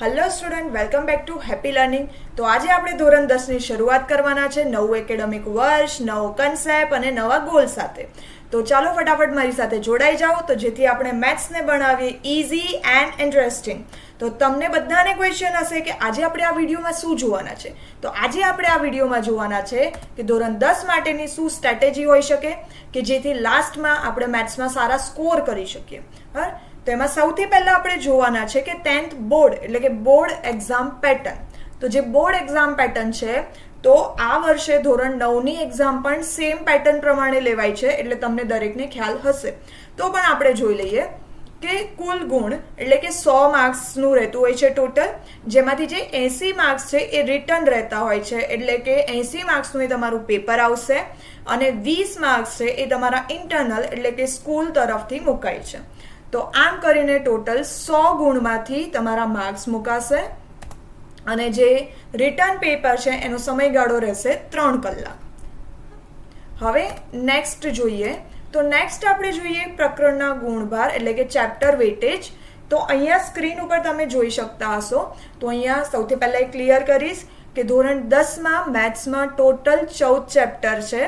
Hello student welcome back to happy learning તો આજે આપણે ધોરણ દસની શરૂઆત કરવાના છે, નવું એકેડેમિક વર્ષ, નવો કન્સેપ્ટ અને નવા ગોલ સાથે. તો ચાલો ફટાફટ મારી સાથે જોડાઈ જાઓ. તો જેથી આપણે મેથ્સને બનાવીએ ઇઝી એન્ડ ઇન્ટરેસ્ટિંગ તો તમને બધાને ક્વેશ્ચન હશે કે આજે આપણે આ વિડીયોમાં શું જોવાના છે? તો આજે આપણે આ વિડીયોમાં જોવાના છે કે ધોરણ દસ માટેની શું સ્ટ્રેટેજી હોઈ શકે, કે જેથી લાસ્ટમાં આપણે મેથ્સમાં સારા સ્કોર કરી શકીએ. હા? તો એમાં સૌથી પહેલાં આપણે જોવાના છે કે ટેન્થ બોર્ડ, એટલે કે બોર્ડ એક્ઝામ પેટર્ન. તો જે બોર્ડ એક્ઝામ પેટર્ન છે, તો આ વર્ષે ધોરણ નવની એક્ઝામ પણ સેમ પેટર્ન પ્રમાણે લેવાય છે, એટલે તમને દરેકને ખ્યાલ હશે. તો પણ આપણે જોઈ લઈએ કે કુલ ગુણ, એટલે કે સો માર્ક્સનું રહેતું હોય છે ટોટલ, જેમાંથી જે એંસી માર્ક્સ છે એ રિટર્ન રહેતા હોય છે, એટલે કે એંસી માર્ક્સનું એ તમારું પેપર આવશે અને વીસ માર્ક્સ છે એ તમારા ઇન્ટરનલ એટલે કે સ્કૂલ તરફથી મુકાય છે. તો આમ કરીને ટોટલ સો ગુણમાંથી તમારા માર્ક્સ મુકાશે અને જે રિટર્ન પેપર છે એનો સમયગાળો રહેશે ત્રણ કલાક. હવે નેક્સ્ટ જોઈએ. તો નેક્સ્ટ આપણે જોઈએ પ્રકરણના ગુણભાર એટલે કે ચેપ્ટર વેટેજ. તો અહીંયા સ્ક્રીન ઉપર તમે જોઈ શકતા હશો. તો અહીંયા સૌથી પહેલાં ક્લિયર કરીશ કે ધોરણ દસમાં મેથ્સમાં ટોટલ ચૌદ ચેપ્ટર છે.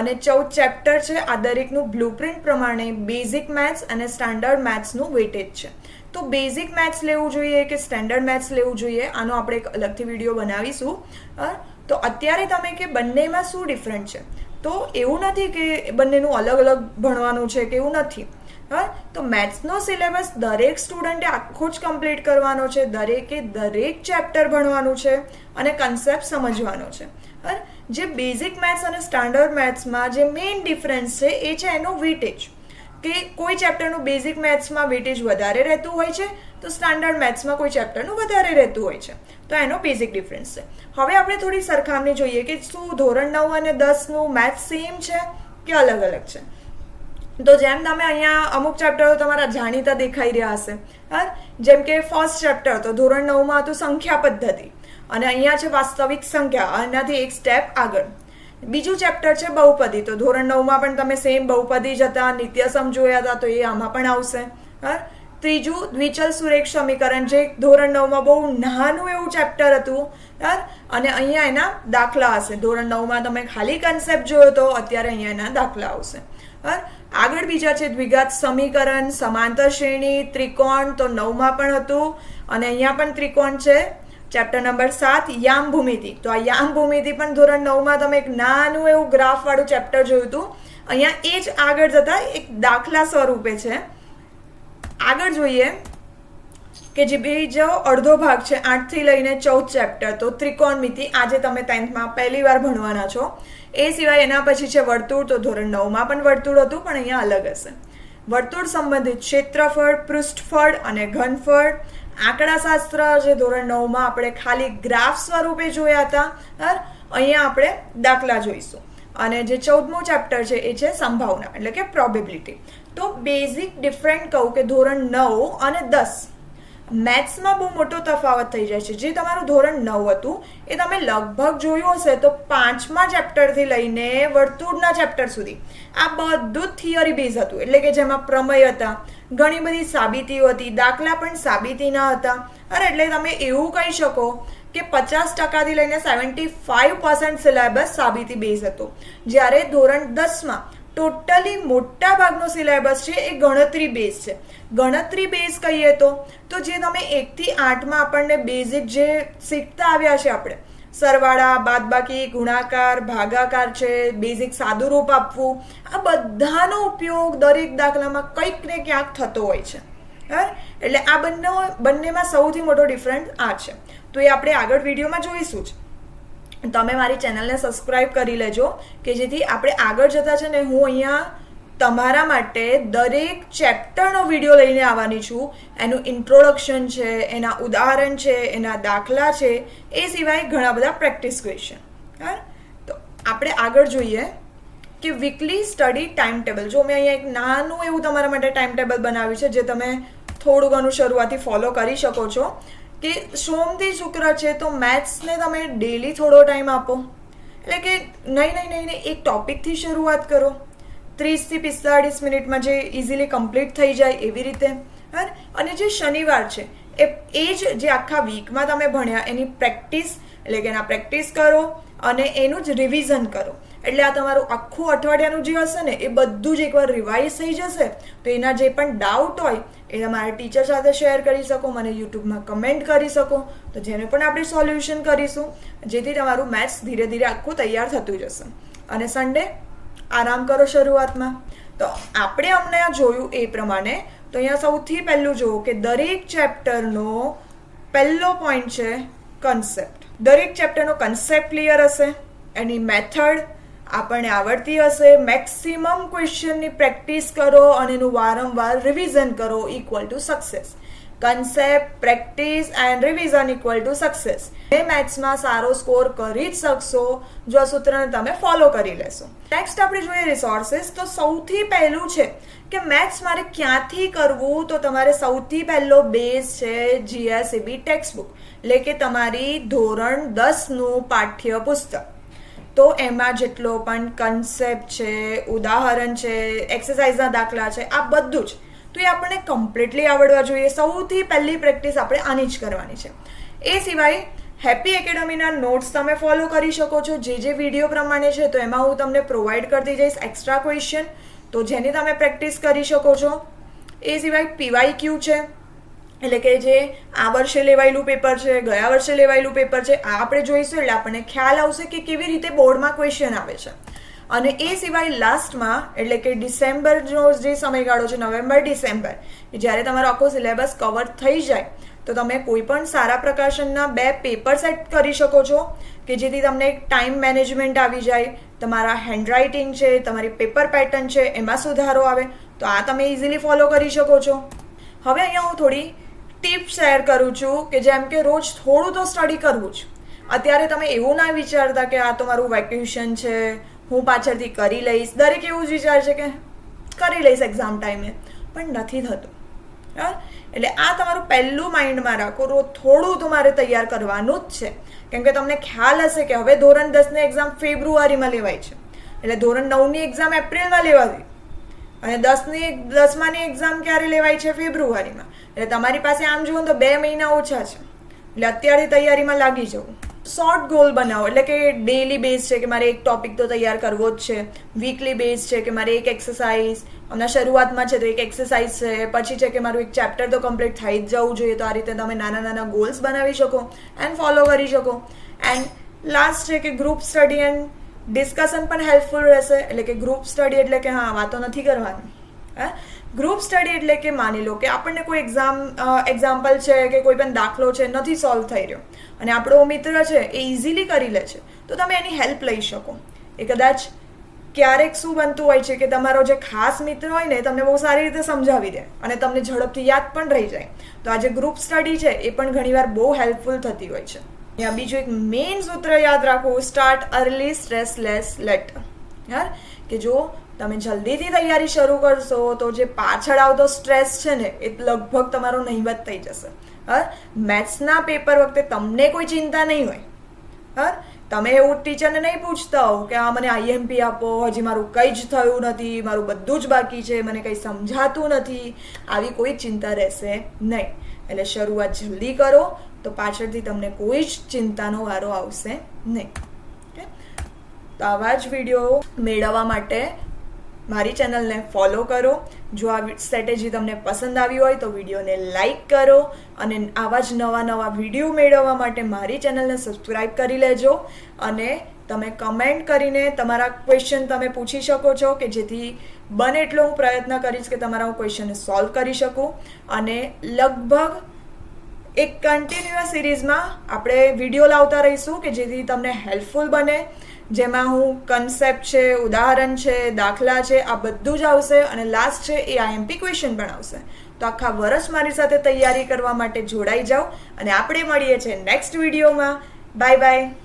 અને ચૌદ ચેપ્ટર છે, આ દરેકનું બ્લુપ્રિન્ટ પ્રમાણે બેઝિક મેથ્સ અને સ્ટાન્ડર્ડ મેથ્સનું વેટેજ છે. તો બેઝિક મેથ્સ લેવું જોઈએ કે સ્ટાન્ડર્ડ મેથ્સ લેવું જોઈએ? આનો આપણે એક અલગથી વીડિયો બનાવીશું. તો અત્યારે તમે કે બંનેમાં શું ડિફરન્ટ છે? તો એવું નથી કે બંનેનું અલગ અલગ ભણવાનું છે કે એવું નથી. હા, તો મેથ્સનો સિલેબસ દરેક સ્ટુડન્ટે આખો જ કમ્પ્લીટ કરવાનો છે, દરેકે દરેક ચેપ્ટર ભણવાનું છે અને કન્સેપ્ટ સમજવાનો છે. હા, જે બેઝિક મેથ્સ અને સ્ટાન્ડર્ડ મેથ્સમાં જે મેઇન ડિફરન્સ છે, એ છે એનો વેટેજ કે કોઈ ચેપ્ટરનું બેઝિક મેથ્સમાં વેટેજ વધારે રહેતું હોય છે, તો સ્ટાન્ડર્ડ મેથ્સમાં કોઈ ચેપ્ટરનું વધારે રહેતું હોય છે. તો એનો બેઝિક ડિફરન્સ છે. હવે આપણે થોડી સરખામણી જોઈએ કે શું ધોરણ નવ અને દસનું મેથ્સ સેમ છે કે અલગ અલગ છે? તો જેમ તમે અહીંયા અમુક ચેપ્ટરો તમારા જાણીતા દેખાઈ રહ્યા હશે. હા? જેમ કે ફર્સ્ટ ચેપ્ટર તો ધોરણ નવમાં હતું સંખ્યા પદ્ધતિ. અને અહીંયા છે વાસ્તવિક સંખ્યા એનાથી એક સ્ટેપ આગળ. બીજું ચેપ્ટર છે બહુપદી, તો ધોરણ નવમાં પણ તમે સેમ બહુપદી જ હતા, નિત્યસમ જોયા હતા, તો એ આમાં પણ આવશે. હા? ત્રીજું, દ્વિચલ સુરેખ સમીકરણ, જે ધોરણ નવમાં બહુ નાનું એવું ચેપ્ટર હતું. હા? અને અહીંયા એના દાખલા હશે. ધોરણ નવમાં તમે ખાલી કન્સેપ્ટ જોયો તો અત્યારે અહીંયા એના દાખલા આવશે. હા? આગળ બીજા છે, દ્વિઘાત સમીકરણ, સમાંતર શ્રેણી, ત્રિકોણ તો નવમાં પણ હતું અને અહીંયા પણ ત્રિકોણ છે. ચેપ્ટર નંબર સાત યામ ભૂમિતિ તો આ યામ ભૂમિતિ પણ ધોરણ નવમાં તમે એક નાનું એવું ગ્રાફવાળું ચેપ્ટર જોયું હતું. અહીંયા એ જ આગળ જતા એક દાખલા સ્વરૂપે છે. આગળ જોઈએ. કે જે બીજો અડધો ભાગ છે, આઠથી લઈને ચૌદ ચેપ્ટર તો ત્રિકોણમિતિ આજે તમે ટેન્થમાં પહેલી વાર ભણવાના છો. એ સિવાય એના પછી છે વર્તુળ, તો ધોરણ નવમાં પણ વર્તુળ હતું, પણ અહીંયા અલગ હશે. વર્તુળ સંબંધિત ક્ષેત્રફળ, પૃષ્ઠફળ અને ઘનફળ, આંકડાશાસ્ત્ર જે ધોરણ નવમાં આપણે ખાલી ગ્રાફ સ્વરૂપે જોયા હતા? અહીંયા આપણે દાખલા જોઈશું. અને જે ચૌદમું ચેપ્ટર છે, એ છે સંભાવના, એટલે કે પ્રોબેબિલિટી તો બેઝિક ડિફરન્ટ કહું કે ધોરણ નવ અને દસ. મેથ્સમાં બહુ મોટો તફાવત થઈ જાય છે. જે તમારું ધોરણ નવ હતું, એ તમે લગભગ જોયું હશે તો પાંચમા ચેપ્ટરથી લઈને વર્તુળના ચેપ્ટર સુધી. આ બધું થિયરી બેઝ હતું. એટલે કે જેમાં પ્રમેય હતા, ઘણી બધી સાબિતીઓ હતી, દાખલા પણ સાબિતીના હતા. અરે, એટલે તમે એવું કહી શકો કે પચાસ ટકાથી લઈને સેવન્ટી ફાઇવ પર્સન્ટ સિલેબસ સાબિતી બેઝ હતો. જ્યારે ધોરણ દસમાં ટોટલી મોટા ભાગનો સિલેબસ છે, એ ગણતરી બેઝ છે. ગણતરી બેઝ કહીએ તો તો જે તમે એકથી આઠમાં આપણને બેઝિક જે શીખતા આવ્યા છે આપણે, સરવાળા, બાદબાકી, ગુણાકાર, ભાગાકાર છે બેઝિક સાદુરૂપ આપવું, આ બધાનો ઉપયોગ દરેક દાખલામાં કંઈક ને ક્યાંક થતો હોય છે. બરાબર? એટલે આ બંને, બંનેમાં સૌથી મોટો ડિફરન્સ આ છે. તો એ આપણે આગળ વિડીયોમાં જોઈશું જ. તમે મારી ચેનલને સબસ્ક્રાઈબ કરી લેજો, કે જેથી આપણે આગળ જતા છે ને હું અહીંયા તમારા માટે દરેક ચેપ્ટરનો વીડિયો લઈને આવવાની છું. એનું ઇન્ટ્રોડક્શન છે, એના ઉદાહરણ છે, એના દાખલા છે, એ સિવાય ઘણા બધા પ્રેક્ટિસ ક્વેશ્ચન હા? તો આપણે આગળ જોઈએ કે વીકલી સ્ટડી ટાઈમ ટેબલ જો મેં અહીંયા એક નાનું એવું તમારા માટે ટાઈમ ટેબલ બનાવ્યું છે, જે તમે થોડું ઘણું શરૂઆતથી ફોલો કરી શકો છો. કે સોમથી શુક્ર છે તો મેથ્સને તમે ડેલી થોડો ટાઈમ આપો. એટલે કે નહીં નહીં નહીં એક ટોપિકથી શરૂઆત કરો. ત્રીસથી પિસ્તાળીસ મિનિટમાં જે ઇઝીલી કમ્પ્લીટ થઈ જાય એવી રીતે. હા અને જે શનિવાર છે, એ એ જ જે આખા વીકમાં તમે ભણ્યા, એની પ્રેક્ટિસ એટલે કે એના પ્રેક્ટિસ કરો અને એનું જ રિવિઝન કરો. એટલે આ તમારું આખું અઠવાડિયાનું જે હશે ને, એ બધું જ એકવાર રિવાઇઝ થઈ જશે. તો એના જે પણ ડાઉટ હોય, એ તમારા ટીચર સાથે શેર કરી શકો, મને યુટ્યુબમાં કમેન્ટ કરી શકો. તો જેને પણ આપણે સોલ્યુશન કરીશું, જેથી તમારું મેથ્સ ધીરે ધીરે આખું તૈયાર થતું જશે. અને સન્ડે આરામ કરો શરૂઆતમાં. તો આપણે અમને જોયું એ પ્રમાણે, તો અહીંયા સૌથી પહેલું જુઓ કે દરેક ચેપ્ટરનો પહેલો પોઈન્ટ છે કન્સેપ્ટ દરેક ચેપ્ટરનો કન્સેપ્ટ ક્લિયર હશે? એની મેથડ આપણને આવડતી હશે. મેક્સિમમ ક્વેશ્ચનની પ્રેક્ટિસ કરો અને એનું વારંવાર રિવિઝન કરો equal to success concept practice and revision equal to success એ મેથ્સમાં સારો સ્કોર કરી જ શકશો. જો આ સૂત્રને તમે ફોલો કરી લેશો. નેક્સ્ટ આપણે જોઈએ રિસોર્સિસ તો સૌથી પહેલું છે કે મેથ્સ મારે ક્યાંથી કરવું? તો તમારે સૌથી પહેલો બેઝ છે જીએસઈબી ટેક્સ્ટ બુક એટલે કે તમારી ધોરણ દસનું પાઠ્ય પુસ્તક તો એમાં જેટલો પણ કન્સેપ્ટ છે, ઉદાહરણ છે એક્સરસાઇઝના દાખલા છે, આ બધું જ. તો એ આપણને કમ્પ્લીટલી આવડવા જોઈએ. સૌથી પહેલી પ્રેક્ટિસ આપણે આની જ કરવાની છે. એ સિવાય હેપી એકેડમીના નોટ્સ તમે ફોલો કરી શકો છો. જે જે વીડિયો પ્રમાણે છે, તો એમાં હું તમને પ્રોવાઈડ કરતી જઈશ એક્સ્ટ્રા ક્વેશ્ચન તો જેની તમે પ્રેક્ટિસ કરી શકો છો. એ સિવાય પીવાય ક્યુ છે. એટલે કે જે આ વર્ષે લેવાયેલું પેપર છે, ગયા વર્ષે લેવાયેલું પેપર છે, આ આપણે જોઈશું, એટલે આપણને ખ્યાલ આવશે કે કેવી રીતે બોર્ડમાં ક્વેશ્ચન આવે છે. અને એ સિવાય લાસ્ટમાં એટલે કે ડિસેમ્બરનો જે સમયગાળો છે, નવેમ્બર, ડિસેમ્બર જ્યારે તમારો આખો સિલેબસ કવર થઈ જાય, તો તમે કોઈ પણ સારા પ્રકાશનના બે પેપર સેટ કરી શકો છો, કે જેથી તમને ટાઈમ મેનેજમેન્ટ આવી જાય, તમારા હેન્ડરાઇટિંગ છે, તમારી પેપર પેટર્ન છે, એમાં સુધારો આવે, તો આ તમે ઇઝીલી ફોલો કરી શકો છો. હવે અહીંયા હું થોડી ટિપ શેર કરું છું કે જેમ કે રોજ થોડું તો સ્ટડી કરવું જ. અત્યારે તમે એવું ના વિચારતા કે આ તો મારું વેકેશન છે, હું પાછળથી કરી લઈશ. દરેક એવું જ વિચાર છે કે કરી લઈશ એક્ઝામ ટાઈમે પણ નથી થતું. બરાબર એટલે આ તમારું પહેલું માઇન્ડમાં રાખો. રોજ થોડું તમારે તૈયાર કરવાનું જ છે. કેમ કે તમને ખ્યાલ હશે કે હવે ધોરણ દસની એક્ઝામ ફેબ્રુઆરીમાં લેવાય છે. એટલે ધોરણ નવની એક્ઝામ એપ્રિલમાં લેવાતી અને દસની, દસમાની એક્ઝામ ક્યારે લેવાય છે? ફેબ્રુઆરીમાં. એટલે તમારી પાસે આમ જુઓ તો બે મહિના ઓછા છે. એટલે અત્યારથી તૈયારીમાં લાગી જવું. શોર્ટ ગોલ બનાવો. એટલે કે ડેઈલી બેઝ છે કે મારે એક ટોપિક તો તૈયાર કરવો જ છે. વીકલી બેઝ છે કે મારે એક એક્સરસાઇઝ હમણાં શરૂઆતમાં છે તો એક એક્સરસાઇઝ છે. પછી છે કે મારું એક ચેપ્ટર તો કમ્પ્લીટ થઈ જ જવું જોઈએ. તો આ રીતે તમે નાના નાના ગોલ્સ બનાવી શકો એન્ડ ફોલો કરી શકો. એન્ડ લાસ્ટ છે કે ગ્રુપ સ્ટડી એન્ડ ડિસ્કશન પણ હેલ્પફુલ રહેશે. એટલે કે ગ્રુપ સ્ટડી એટલે કે હા, વાતો નથી કરવાની. હે? ગ્રુપ સ્ટડી એટલે કે માની લો કે આપણને કોઈ એક્ઝામ એક્ઝામ્પલ છે કે કોઈ પણ દાખલો છે, નથી સોલ્વ થઈ રહ્યો. અને આપણો મિત્ર છે એ ઇઝીલી કરી લે છે. તો તમે એની હેલ્પ લઈ શકો. એ કદાચ ક્યારેક શું બનતું હોય છે કે તમારો જે ખાસ મિત્ર હોય ને તમને બહુ સારી રીતે સમજાવી દે અને તમને ઝડપથી યાદ પણ રહી જાય. તો આ જે ગ્રુપ સ્ટડી છે એ પણ ઘણીવાર બહુ હેલ્પફુલ થતી હોય છે. ત્યાં બીજું એક મેઇન સૂત્ર યાદ રાખવું start early stress less later યાર? કે જો તમે જલ્દીથી તૈયારી શરૂ કરશો તો જે પાછળ આવતો સ્ટ્રેસ છે ને, એ લગભગ તમારો નહીવત થઈ જશે. હા? મેથ્સના પેપર વખતે તમને કોઈ ચિંતા નહીં હોય. હા? તમે એવું ટીચરને નહીં પૂછતા હો કે, આ મને આઈએમપી આપો, હજી મારું કંઈ જ થયું નથી, મારું બધું જ બાકી છે, મને કંઈ સમજાતું નથી. આવી કોઈ ચિંતા રહેશે નહીં. એટલે શરૂઆત જલ્દી કરો, તો પાછળથી તમને કોઈ જ ચિંતાનો વારો આવશે નહીં. તો આવા જ વીડિયો મેળવવા માટે મારી ચેનલને ફોલો કરો. જો આ સ્ટ્રેટેજી તમને પસંદ આવી હોય તો વિડીયોને લાઇક કરો અને આવા જ નવા નવા વીડિયો મેળવવા માટે મારી ચેનલને સબસ્ક્રાઈબ કરી લેજો. અને તમે કમેન્ટ કરીને તમારા ક્વેશ્ચન તમે પૂછી શકો છો કે જેથી બને એટલો હું પ્રયત્ન કરીશ કે તમારા હું ક્વેશ્ચનને સોલ્વ કરી શકું. અને લગભગ એક કન્ટિન્યુઅસ સિરીઝમાં આપણે વીડિયો લાવતા રહીશું કે જેથી તમને હેલ્પફુલ બને. જેમાં હું કન્સેપ્ટ છે, ઉદાહરણ છે, દાખલા છે, આ બધું જ આવશે અને લાસ્ટ છે એ આઈએમપી ક્વેશ્ચન પણ આવશે તો આખા વર્ષ મારી સાથે તૈયારી કરવા માટે જોડાઈ જાઓ અને આપણે મળીએ છીએ નેક્સ્ટ વિડીયોમાં બાય બાય